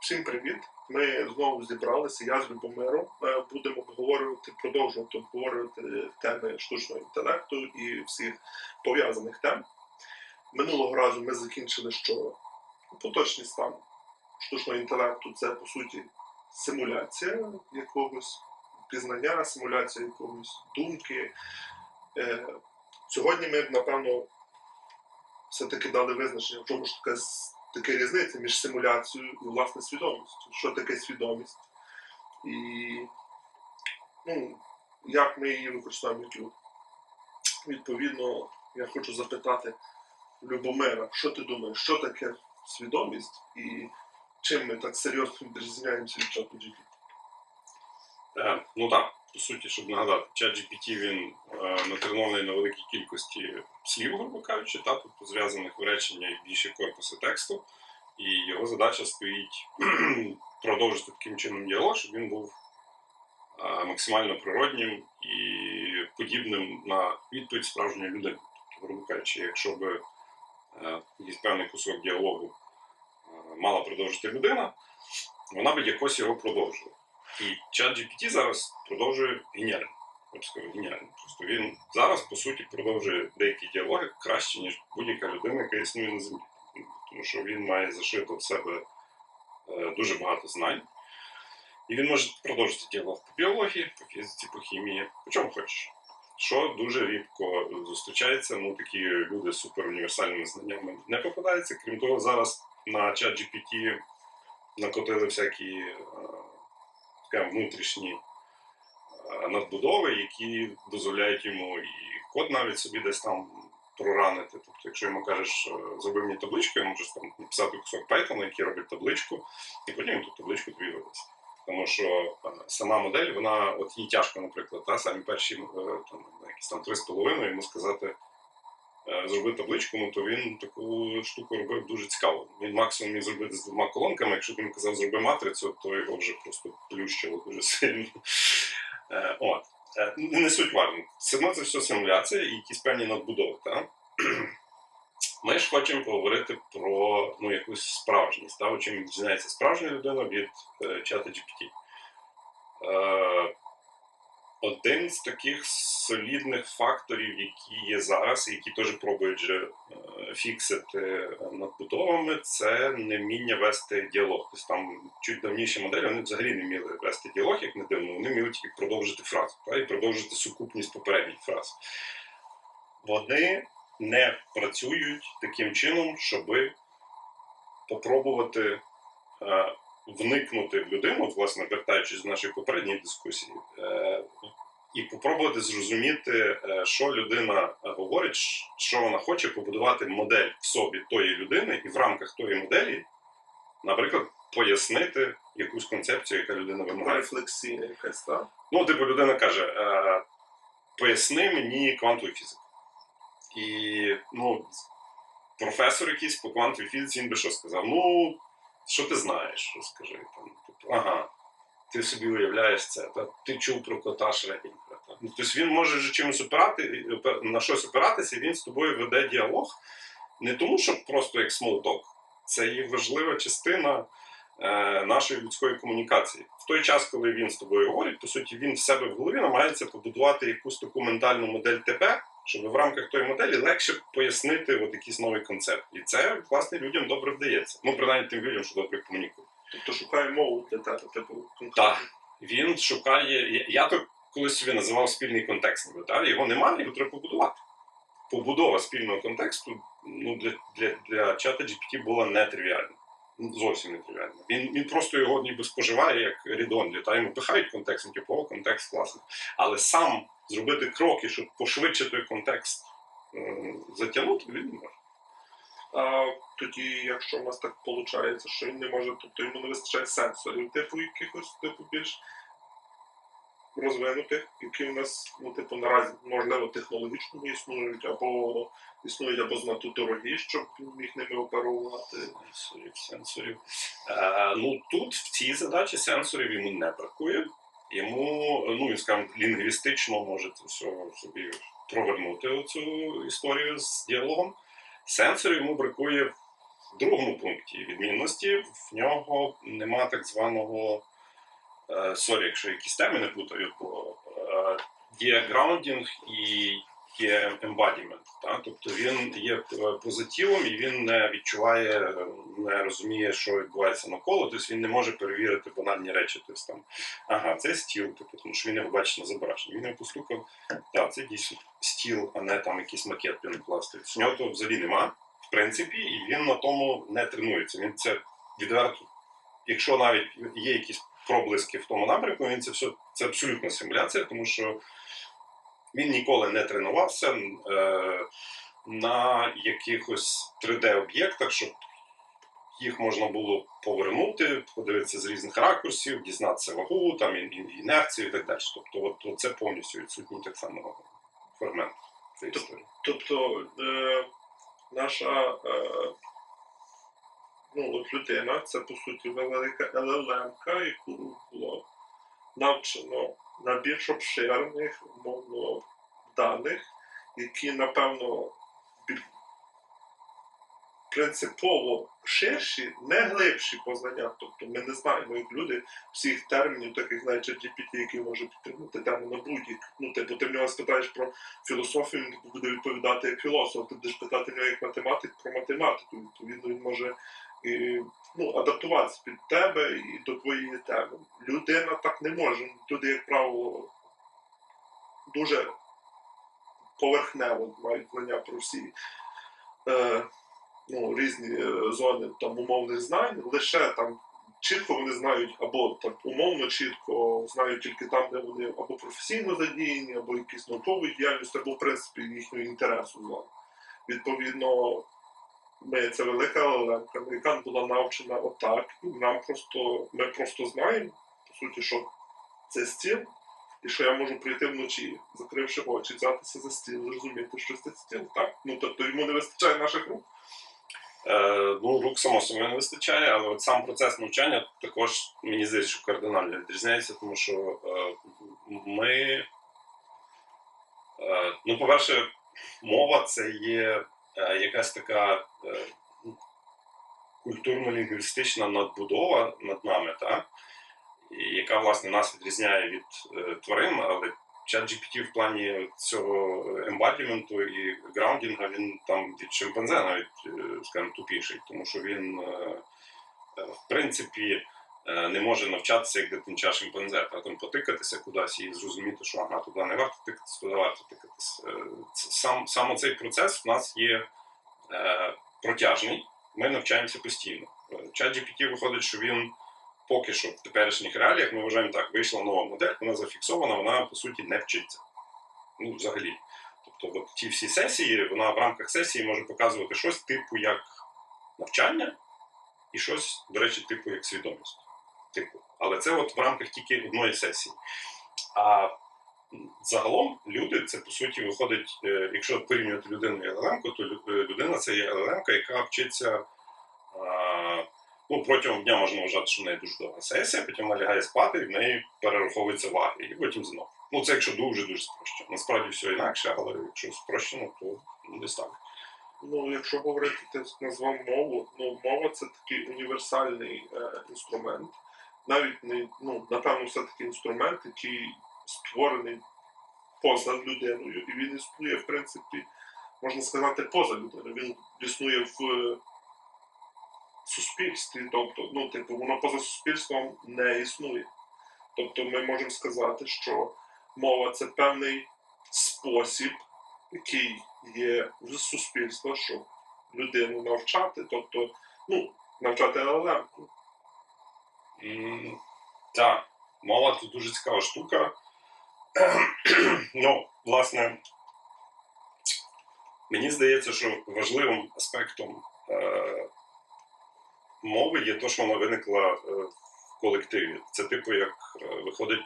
Всім привіт! Ми знову зібралися. Я з Любомиром. Е, Будемо обговорювати, продовжувати обговорювати теми штучного інтелекту і всіх пов'язаних тем. Минулого разу ми закінчили, що поточний стан штучного інтелекту це по суті симуляція якогось пізнання, симуляція якогось думки. Е, Сьогодні ми, напевно, все-таки дали визначення, в чому ж така, с- така різниця між симуляцією і власне свідомістю. Що таке свідомість? І ну, як ми її використовуємо люди. Відповідно, я хочу запитати Любомира, що ти думаєш, що таке свідомість і чим ми так серйозно відрізняємося від чату GPT? Е, ну так, по суті, щоб нагадати, ChatGPT він е, натренований на великій кількості слів, грубо кажучи, та, тобто зв'язаних в речення і більше корпуси тексту. І його задача стоїть продовжити таким чином діалог, щоб він був е, максимально природнім і подібним на відповідь справжньої людини. Тобто, грубо кажучи, якщо б е, якийсь певний кусок діалогу е, мала продовжити людина, вона б якось його продовжила. І чат GPT зараз продовжує геніально. Я геніально. Просто він зараз, по суті, продовжує деякі діалоги краще, ніж будь-яка людина, яка існує на землі. Тому що він має зашито в себе е, дуже багато знань. І він може продовжити діалог по біології, по фізиці, по хімії, по чому хочеш. Що дуже рідко зустрічається, ну такі люди з суперуніверсальними знаннями не попадаються. Крім того, зараз на чат GPT накотили всякі скажімо, внутрішні е, надбудови, які дозволяють йому і код навіть собі десь там проранити. Тобто, якщо йому кажеш, е, зроби мені табличку, він може там написати кусок Python, який робить табличку, і потім ту табличку тобі видасть. Тому що е, сама модель, вона от їй тяжко, наприклад, та, самі перші там, якісь там 3,5 йому сказати. Е, Зробив табличку, ну то він таку штуку робив дуже цікаво. Він максимум міг зробити з двома колонками. Якщо б він казав зроби матрицю, то його вже просто плющило дуже сильно. Е, От. Е, Не суть важно. Все одно це все симуляція і якісь певні надбудови. Та? Ми ж хочемо поговорити про ну, якусь справжність, та? чим відрізняється справжня людина від чата GPT. Е, один з таких солідних факторів, які є зараз, і які теж пробують же е, фіксити надбудовами, це невміння вести діалог. Тобто там чуть давніші моделі вони взагалі не вміли вести діалог, як не дивно, вони вміли тільки продовжити фразу та, і продовжити сукупність попередніх фраз. Вони не працюють таким чином, щоби попробувати е, вникнути в людину, власне, вертаючись до нашої попередньої дискусії, е, і попробувати зрозуміти, е, що людина говорить, що вона хоче побудувати модель в собі тої людини, і в рамках тої моделі, наприклад, пояснити якусь концепцію, яка людина вимагає. Рефлексія якась, так? Ну, типу, людина каже: е, поясни мені квантову фізику. І ну, професор якийсь по квантовій фізиці він би що сказав? Ну, що ти знаєш? Розкажи там. Типу, ага, ти собі уявляєш це, та ти чув про кота Шредінга. Ну, тобто він може вже чимось опирати, на щось опиратися, і він з тобою веде діалог не тому, що просто як talk. Це є важлива частина е, нашої людської комунікації. В той час, коли він з тобою говорить, по суті, він в себе в голові намагається побудувати якусь таку ментальну модель тебе, щоб в рамках тої моделі легше пояснити от якийсь новий концепт. І це, власне, людям добре вдається. Ну, принаймні тим людям, що добре комунікують. Тобто шукає мову для тебе, типу, конкретно. Так. Він шукає. я- то колись собі називав спільний контекст, ніби, його немає, його треба побудувати. Побудова спільного контексту ну, для, для, для чата GPT була нетривіальна. Зовсім нетривіальна. Він, він просто його ніби споживає як рідон, та йому пихають контекст, типу, о, контекст класний. Але сам зробити кроки, щоб пошвидше той контекст е, затягнути, він не може. А тоді, якщо в нас так виходить, що він не може, тобто йому не вистачає сенсорів, типу якихось типу більш розвинутих, які в нас, ну, типу, наразі, можливо, технологічно не існують, або існують або знато дорогі, щоб міг ними оперувати. Сенсорів, сенсорів. Е, ну тут в цій задачі сенсорів йому не бракує. Йому, ну він скажімо, лінгвістично може це все собі провернути цю історію з діалогом. Сенсорів йому бракує В другому пункті відмінності в нього нема так званого сорі, якщо якісь теми не плутаю, то е, є граундінг і є. Та? Тобто він є е, поза тілом і він не відчуває, е, не розуміє, що відбувається навколо, тобто він не може перевірити банальні речі. Тобто там, ага, це стіл, тобто, тому що він його бачить на зображенні. Він його послухав, так, це дійсно стіл, а не там якийсь макет пінопластик. У нього того взагалі нема, в принципі, і він на тому не тренується. Він це відверто, якщо навіть є якісь проблиски в тому напрямку, він це все це абсолютна симуляція, тому що він ніколи не тренувався е, на якихось 3D-об'єктах, щоб їх можна було повернути, подивитися з різних ракурсів, дізнатися вагу, там ін- ін- інерцію і так далі. Тобто, от, от це повністю відсутній так само фрагмент цієї Тобто- історії. Тобто е, наша е, ну, от людина це по суті велика LLM, яку було навчено на більш обширних мовно даних, які напевно принципово ширші, не глибші познання. Тобто ми не знаємо, як люди всіх термінів, таких навіть GPT, які можуть підтримати тему на будь-як. Ну, типу, ти в нього спитаєш про філософію, він буде відповідати як філософ, ти будеш питати нього як математик про математику. Відповідно, він може і, ну, адаптуватися під тебе і до твоєї теми. Людина так не може. Туди, як правило, дуже поверхнево мають знання про всі е, ну, різні е, зони там умовних знань, лише там чітко вони знають або так умовно чітко знають тільки там, де вони або професійно задіяні, або якісь наукові діяльності, або в принципі їхнього інтересу. Відповідно, ми це велика леlemка, яка була навчена отак, і нам просто ми просто знаємо, по суті, що це стіл, і що я можу прийти вночі, закривши очі, взятися за стіл, зрозуміти, що це стіл, так? Ну тобто йому не вистачає наших рук. Е, ну, рук само собою не вистачає, але от сам процес навчання також мені здається, що кардинально відрізняється, тому що е, ми, е, ну, по-перше, мова це є якась така е, культурно-лінгвістична надбудова над нами, так? Яка власне нас відрізняє від е, тварин, але ChatGPT в плані цього ембадіменту і граундінга він там від шимпанзе навіть, е, скажімо, тупіший, тому що він, е, е, в принципі, е, не може навчатися як дитинча шимпанзе, та там потикатися кудись і зрозуміти, що ага, туди не варто тикатися, туди варто тикатися. Е, Сам, саме цей процес в нас є е, протяжний, ми навчаємося постійно. Е, ChatGPT виходить, що він поки що в теперішніх реаліях ми вважаємо так, вийшла нова модель, вона зафіксована, вона по суті не вчиться. Ну, взагалі. Тобто, от ті всі сесії, вона в рамках сесії може показувати щось типу як навчання, і щось, до речі, типу як свідомість. Типу. Але це от в рамках тільки одної сесії. А загалом люди це по суті виходить, е, якщо порівнювати людину і ЛЛМ, то е, людина це є ЛЛМ, яка вчиться. Ну, протягом дня можна вважати, що в неї дуже довга сесія, потім вона лягає спати, і в неї перераховується ваги, і потім знов. Ну, це якщо дуже-дуже спрощено. Насправді все інакше, але якщо спрощено, то ну, десь так. Ну, якщо говорити, ти назвав мову, ну мова це такий універсальний е, інструмент. Навіть не ну, напевно, все таки інструмент, який створений поза людиною, і він існує, в принципі, можна сказати, поза людиною. Він існує в е, суспільстві, тобто, ну, типу, воно поза суспільством не існує. Тобто, ми можемо сказати, що мова це певний спосіб який є в суспільства, щоб людину навчати, тобто, ну, навчати ЛЛМ. Так, мова це дуже цікава штука. ну, власне, мені здається, що важливим аспектом е, мови є те, що вона виникла е, в колективі. Це, типу, як е, виходить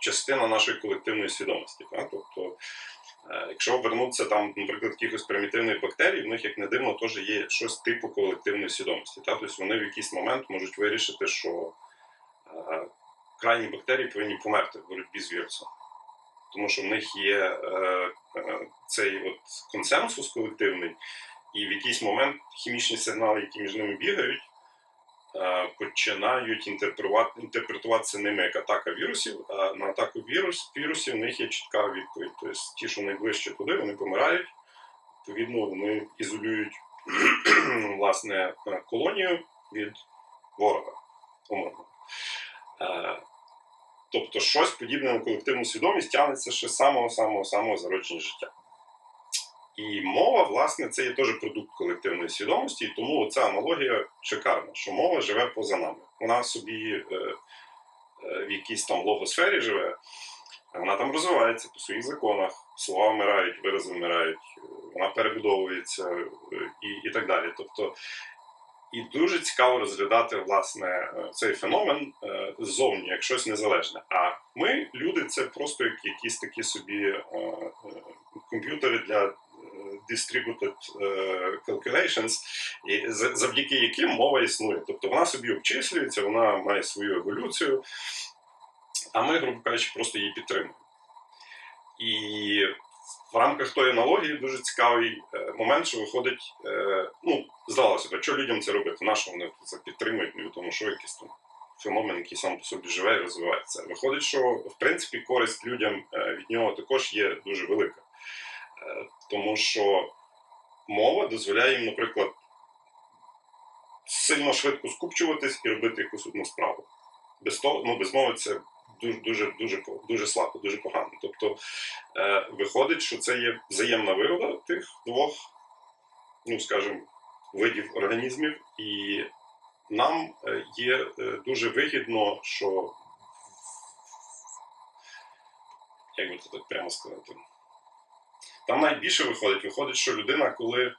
частина нашої колективної свідомості. Так? Тобто, якщо вернутися там, наприклад, якихось примітивних бактерій, в них, як не дивно, теж є щось типу колективної свідомості. Так? Тобто вони в якийсь момент можуть вирішити, що е, крайні бактерії повинні померти в боротьбі з вірусом. Тому що в них є е, е, цей от консенсус колективний, І в якийсь момент хімічні сигнали, які між ними бігають, е, починають інтерпретувати, інтерпретуватися ними як атака вірусів, а на атаку вірус, вірусів в них є чітка відповідь. Тобто ті, що найближче туди, вони помирають, відповідно, вони ізолюють власне е, колонію від ворога. умовно. Е, Тобто щось подібне на колективну свідомість тягнеться ще з самого самого самого зародження життя. І мова, власне, це є теж продукт колективної свідомості, і тому ця аналогія шикарна, що мова живе поза нами. Вона собі е, е, в якійсь там логосфері живе, вона там розвивається по своїх законах, слова вмирають, вирази вмирають, вона перебудовується е, і, і так далі. Тобто, і дуже цікаво розглядати власне е, цей феномен е, ззовні, як щось незалежне. А ми, люди, це просто як якісь такі собі комп'ютери для distributed е, calculations, завдяки яким мова існує. Тобто вона собі обчислюється, вона має свою еволюцію, а ми, грубо кажучи, просто її підтримуємо. І в рамках тої аналогії дуже цікавий е, момент, що виходить, е, ну, здавалося б, що людям це робити, на що вони це підтримують, ну, тому що якийсь там феномен, який сам по собі живе і розвивається. Виходить, що в принципі користь людям від нього також є дуже велика. Тому що мова дозволяє їм, наприклад, сильно швидко скупчуватись і робити якусь одну справу. Без того, ну, без мови це дуже дуже дуже дуже слабо, дуже погано. Тобто е, виходить, що це є взаємна вигода тих двох, ну скажімо, видів організмів, і нам е, є е, дуже вигідно, що як би це так прямо сказати. Там найбільше виходить, виходить, що людина, коли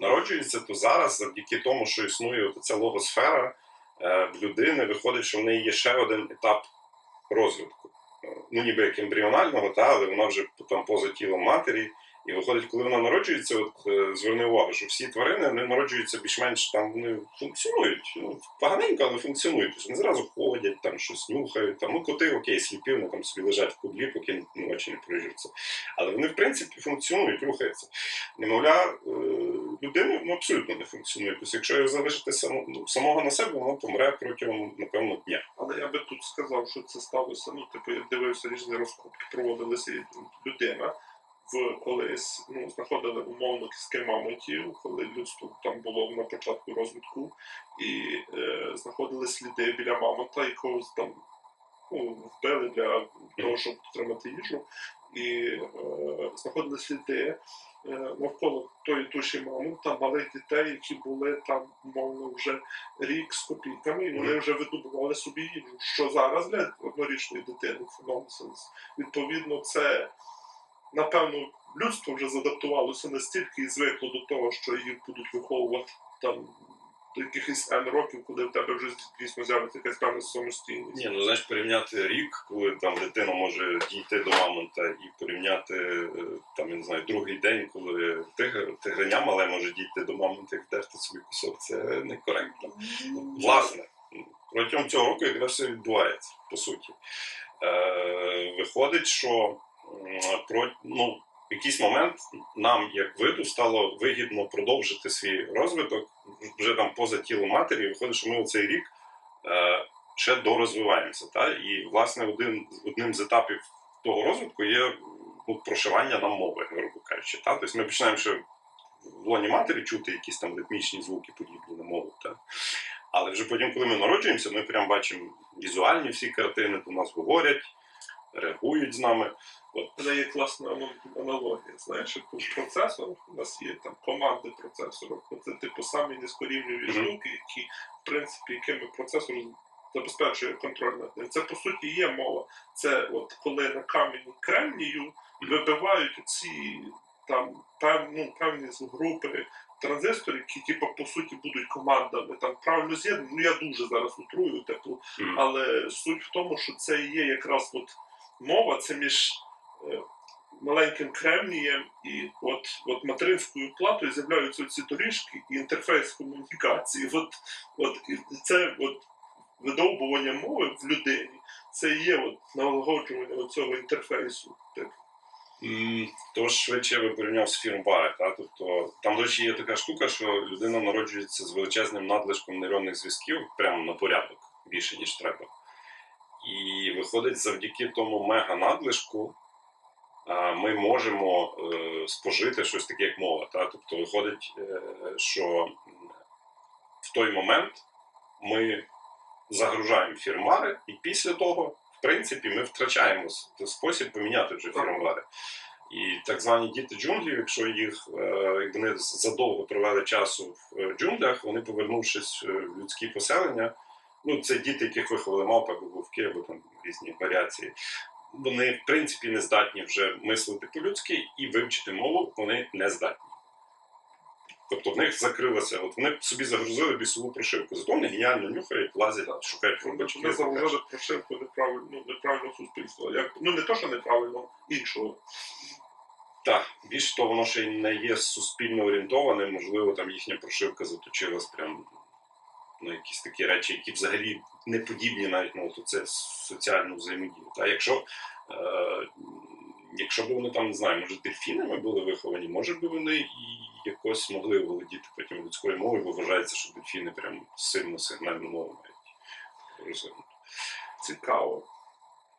народжується, то зараз, завдяки тому, що існує ця логосфера, е, в людини виходить, що в неї є ще один етап розвитку. Е, Ну, ніби як ембріонального, та, але вона вже там поза тілом матері. І виходить, коли вона народжується, от е, зверни увагу, що всі тварини вони народжуються більш-менш там вони функціонують. Ну, поганенько, але функціонують. Тобто вони зразу ходять, там щось нюхають. Там, ну, коти, окей, сліпі, вони там собі лежать в кублі, поки ну, очі не прижуться. Але вони, в принципі, функціонують, рухаються. Немовля, е, людина ну, абсолютно не функціонує. Тобто, якщо його залишити ну, самого на себе, воно помре протягом, напевно, дня. Але я би тут сказав, що це сталося. Ну, типу, я дивився різні розкопки, проводилися людина. В колись ну, знаходили умовно кістки мамонтів, коли людство там було на початку розвитку, і е, знаходили сліди біля мамонта, якогось там ну, вбили для того, щоб отримати їжу, і е, знаходили сліди е, навколо тої туші мамонта малих дітей, які були там, умовно, вже рік з копійками, і вони вже видобували собі їжу. Що зараз для однорічної дитини це нонсенс. Відповідно, це напевно людство вже задаптувалося настільки і звикло до того, що їх будуть виховувати там до якихось N років, коли в тебе вже дійсно з'явиться якась певна самостійність. Ні, ну знаєш, порівняти рік, коли там дитина може дійти до мамонта, і порівняти е, там, я не знаю, другий день, коли тигр, тигреня мале може дійти до мамонта і вдерти собі кусок, це некоректно. Власне, протягом цього року якраз все відбувається, по суті. Е, виходить, що про, ну, в якийсь момент нам, як виду, стало вигідно продовжити свій розвиток вже там поза тілом матері. Виходить, що ми оцей рік е, ще дорозвиваємося. Та? І, власне, один, одним з етапів того розвитку є ну, прошивання нам мови, грубо кажучи. Та? Тобто ми починаємо ще в лоні матері чути якісь там ритмічні звуки, подібні на мову. Та? Але вже потім, коли ми народжуємося, ми прям бачимо візуальні всі картини, до нас говорять, реагують з нами. Це є класна аналогія. Знаєш, як у процесорах у нас є там команди процесорів. Це типу самі низькорівневі штуки, які, в принципі, якими процесор забезпечує контроль над ним. Це по суті є мова. Це от коли на камені кремнію вибивають ці там пев, ну, певні групи транзисторів, які типу, по суті будуть командами там правильно з'єднані. Ну я дуже зараз утрую, типу, але суть в тому, що це є якраз от мова, це між маленьким кремнієм і от, от материнською платою з'являються ці доріжки і інтерфейс комунікації. От, от, і це от, видовбування мови в людині, це є от, налагоджування цього інтерфейсу. Так. М, То швидше би порівняв з фірмбари. Тобто, там, до речі, є така штука, що людина народжується з величезним надлишком нейронних зв'язків прямо на порядок більше, ніж треба. І виходить, завдяки тому мега-надлишку ми можемо е, спожити щось таке, як мова. Та? Тобто виходить, е, що в той момент ми загружаємо фірмари, і після того, в принципі, ми втрачаємо спосіб поміняти вже фірмвари. І так звані діти джунглів, якщо їх е, як вони задовго провели часу в джунглях, вони повернувшись в людські поселення. Ну, це діти, яких виховали мавпи або вовки, або там різні варіації. Вони, в принципі, не здатні вже мислити по-людськи і вивчити мову вони не здатні. Тобто в них закрилося, от вони собі загрузили бісову прошивку, зато вони геніально нюхають, лазять, шукають фурбачки. Ми заложили прошивку неправильно, неправильного суспільства. Як, ну не то, що неправильно, іншого. Так, більше того, воно ще й не є суспільно орієнтованим, можливо, там їхня прошивка заточилась прям на якісь такі речі, які взагалі не подібні навіть на це соціальну взаємодію. Та якщо, е, якщо б вони там, не знаю, може дельфінами були виховані, може б вони і якось могли володіти потім людською мовою, бо вважається, що дельфіни прям сильно сигнальну мову мають розвинути. Цікаво.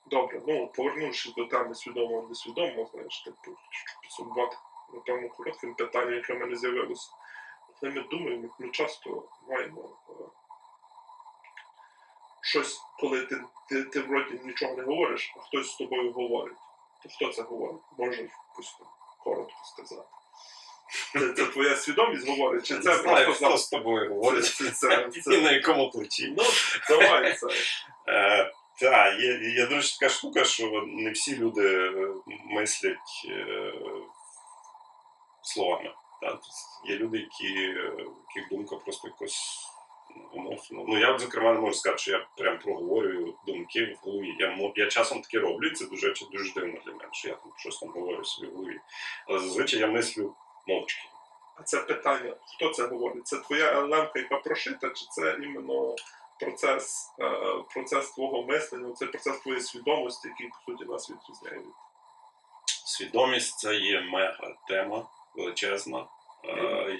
Добре, ну повернувшись до теми свідомого несвідомого, знаєш, типу, щоб підсумувати, напевно, коротким питанням, яке в мене з'явилося. Ми думаємо, ми часто маємо е, щось, коли ти, ти, ти вроді нічого не говориш, а хтось з тобою говорить. То хто це говорить? Можеш якось коротко сказати. Це, це твоя свідомість говорить, чи це знаю, просто хто з тобою говорить Це, це, це, і на якому плечі. Ну, давай це. Е, так, є, є речі, така штука, що не всі люди е, мислять е, словами. Є люди, які, яких думка просто якось умовно. Ну я, зокрема, не можу сказати, що я прям проговорюю думки в голові. Я, я часом таке роблю, це дуже, дуже дивно для мене, що я там щось там говорю собі в голові. Але зазвичай я мислю мовчки. А це питання, хто це говорить? Це твоя лемка, яка прошита, чи це іменно процес, е, процес твого мислення, це процес твоєї свідомості, який по суті нас відрізняє? Свідомість це є мега тема величезна. Е,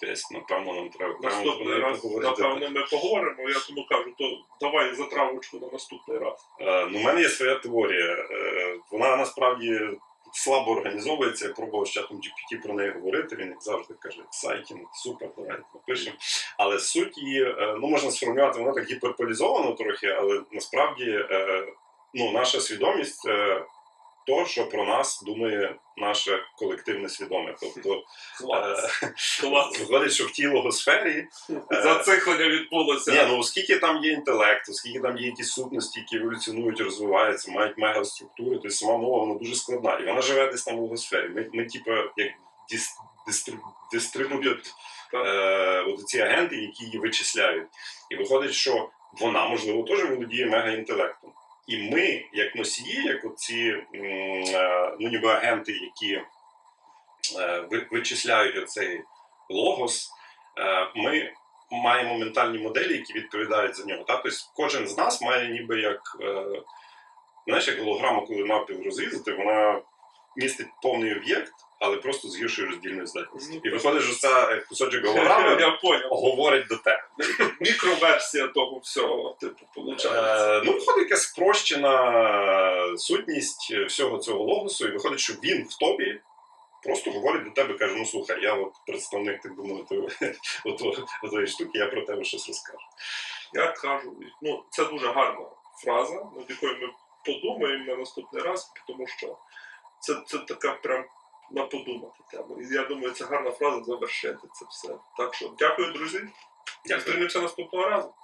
Десь, напевно, нам треба Наступний раз, напевно, ми поговоримо. Я тому кажу, то давай затравочку на наступний раз. Е, Ну, у мене є своя теорія. Е, Вона насправді слабо організовується. Я пробував з чатом GPT про неї говорити. Він як завжди каже, ексайтінг, супер, давайте напишемо. Але суть її, е, ну можна сформулювати, вона так гіперполізовано трохи, але насправді е, ну, наша свідомість. е, То, що про нас думає наше колективне свідоме. Тобто е, виходить, що в тій логосфері Зациклення відбулося. Ні, ну оскільки там є інтелект, оскільки там є якісь сутності, які еволюціонують, розвиваються, мають мегаструктури, то сама мова вона дуже складна. І вона живе десь там в логосфері. Ми, ми типу, як дис, дистриб, дистриб'ют е, от ці агенти, які її вичисляють. І виходить, що вона, можливо, теж володіє мегаінтелектом. І ми, як носії, як оці е, ну, ніби агенти, які е, вичисляють оцей логос, е, ми маємо ментальні моделі, які відповідають за нього. Та? Тобто кожен з нас має ніби як, знаєш, як голограма, коли навпіл розрізати, вона містить повний об'єкт, але просто з гіршою роздільною здатністю. І виходить, що ця кусочок голограми Я поняв. говорить до тебе. Мікроверсія того всього, типу, виходить. Е, ну, виходить якась спрощена сутність всього цього логосу, і виходить, що він в тобі просто говорить до тебе, каже: ну слухай, я от представник, так отої штуки, я про тебе щось розкажу. Я кажу, ну це дуже гарна фраза, над якою ми подумаємо на наступний раз, тому що це, це така прям на подумати тема. І я думаю, це гарна фраза завершити це все. Так що дякую, друзі. Зустрінемося наступного разу.